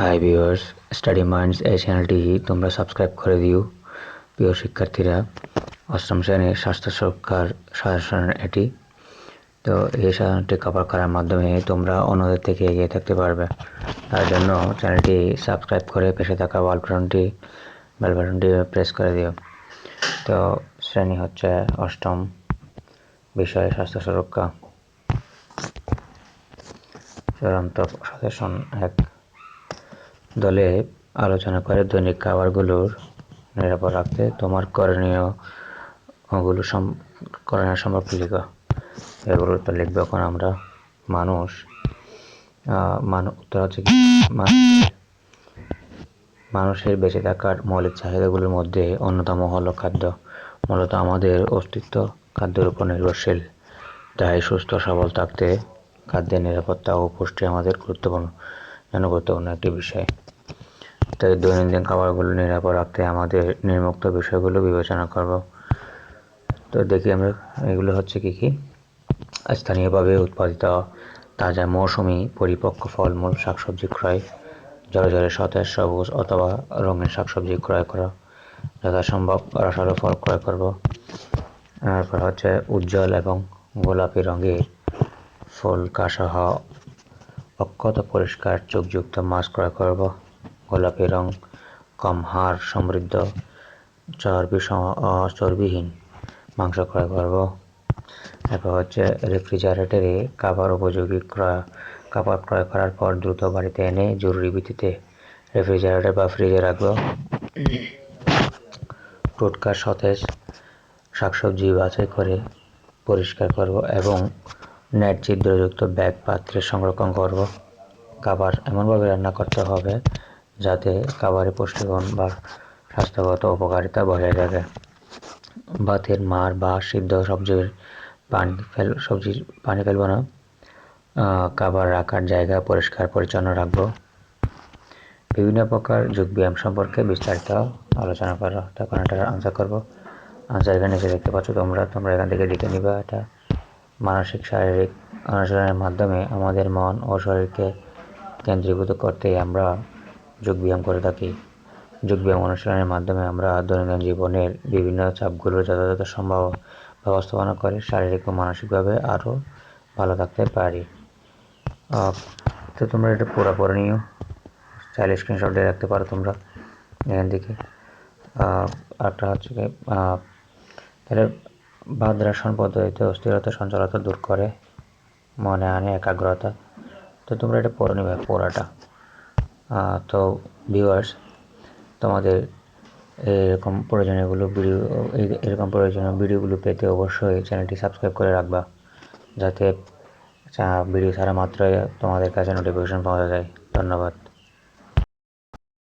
Hi viewers study minds এই চ্যানেলটি তোমরা সাবস্ক্রাইব করে দিও। প্রিয় শিক্ষার্থীরা, অষ্টম শ্রেণির স্বাস্থ্য সুরক্ষার সাজেশন এটি। তো এই সাজেশনটি কভার করার মাধ্যমে তোমরা অন্যদের থেকে এগিয়ে থাকতে পারবে। তার জন্য চ্যানেলটি সাবস্ক্রাইব করে পেশে থাকা ওয়াল বাটনটি বেল বাটনটি প্রেস করে দিও। তো শ্রেণি হচ্ছে অষ্টম বিষয় স্বাস্থ্য সুরক্ষা। চূড়ান্ত সাজেশন এক। দলে আলোচনা করে দৈনিক খাবারগুলোর নিরাপদ রাখতে তোমার করণীয় ওগুলো করণীয় সম্পর্কে লিখো। এগুলো তো লিখবে এখন আমরা। মানুষ মানুষ উত্তর হচ্ছে মানুষের বেঁচে থাকার মৌলিক চাহিদাগুলোর মধ্যে অন্যতম হলো খাদ্য। মূলত আমাদের অস্তিত্ব খাদ্যের উপর নির্ভরশীল। তাই সুস্থ, সবল থাকতে খাদ্যের নিরাপত্তা ও পুষ্টি আমাদের গুরুত্বপূর্ণ যেন গুরুত্বপূর্ণ একটি বিষয়। তাই দৈনন্দিন খাবারগুলো নিরাপদ রাখতে আমাদের নির্মুক্ত বিষয়গুলো বিবেচনা করব। তো দেখি আমরা এগুলো হচ্ছে কি কি? স্থানীয়ভাবে উৎপাদিত তাজা মৌসুমি পরিপক্ক ফলমূল, শাকসবজি ক্রয় জলে জলে সতেজ, সবুজ অথবা রঙিন শাকসবজি ক্রয় করা, যথাসম্ভব রসালো ফল ক্রয় করব। তারপর হচ্ছে উজ্জ্বল এবং গোলাপি রঙের ফুল কাসহ অক্ষত পরিষ্কার চোখযুক্ত মাছ ক্রয় করব। গোলাপি রং, কম হাড় সমৃদ্ধ, চর্বি চর্বিহীন। মাংস ক্রয় করব। এরপর হচ্ছে রেফ্রিজারেটরে খাবার উপযোগী ক্রয়, খাবার ক্রয় করার পর দ্রুত বাড়িতে এনে জরুরি ভিত্তিতে রেফ্রিজারেটর বা ফ্রিজে রাখব। টোটকা সতেজ শাকসবজি বাছাই করে পরিষ্কার করব এবং নেট ছিদ্রযুক্ত ব্যাগ পাত্রে সংরক্ষণ করব। খাবার এমনভাবে রান্না করতে হবে যাতে খাবারে পুষ্টিগুণ বা স্বাস্থ্যগত উপকারিতা বজায় থাকে। ভাতের মার বা সিদ্ধ সবজির পানি ফেল, সবজির পানি ফেলব না। খাবার রাখার জায়গা পরিষ্কার, পরিচ্ছন্ন রাখব। বিভিন্ন প্রকার যোগ ব্যায়াম সম্পর্কে বিস্তারিত আলোচনা করা তখন এটার আনসার করব। আনসার এখানে এসে দেখতে পাচ্ছ তোমরা তোমরা এখান থেকে লিখে নিবা। এটা মানসিক, শারীরিক অনুশীলনের মাধ্যমে আমাদের মন ও শরীরকে কেন্দ্রীভূত করতে আমরা যোগব্যায়াম করে থাকি। যোগব্যায়াম অনুশীলনের মাধ্যমে আমরা দৈনন্দিন জীবনের বিভিন্ন চাপগুলো যথাযথ সম্ভব ব্যবস্থাপনা করে শারীরিক ও মানসিকভাবে আরও ভালো থাকতে পারি। তো তোমরা এটা পুরো পড়ে নিও। চাইলে স্ক্রিনশট দিয়ে রাখতে পারো তোমরা এখান থেকে। একটা হচ্ছে তাহলে ভাদ্রাসন পদ্ধতিতে অস্থিরতা সঞ্চালতা দূর করে, মনে আনে, একাগ্রতা। তো তোমরা এটা পড়ে নেবে, পড়াটা। তো ভিউয়ার্স তোমাদের এরকম প্রয়োজনীয়গুলো ভিডিও এরকম প্রয়োজনীয় ভিডিওগুলো পেতে অবশ্যই চ্যানেলটি সাবস্ক্রাইব করে রাখবা, যাতে ভিডিও ছাড়া মাত্রই তোমাদের কাছে নোটিফিকেশন পাওয়া যায়। ধন্যবাদ।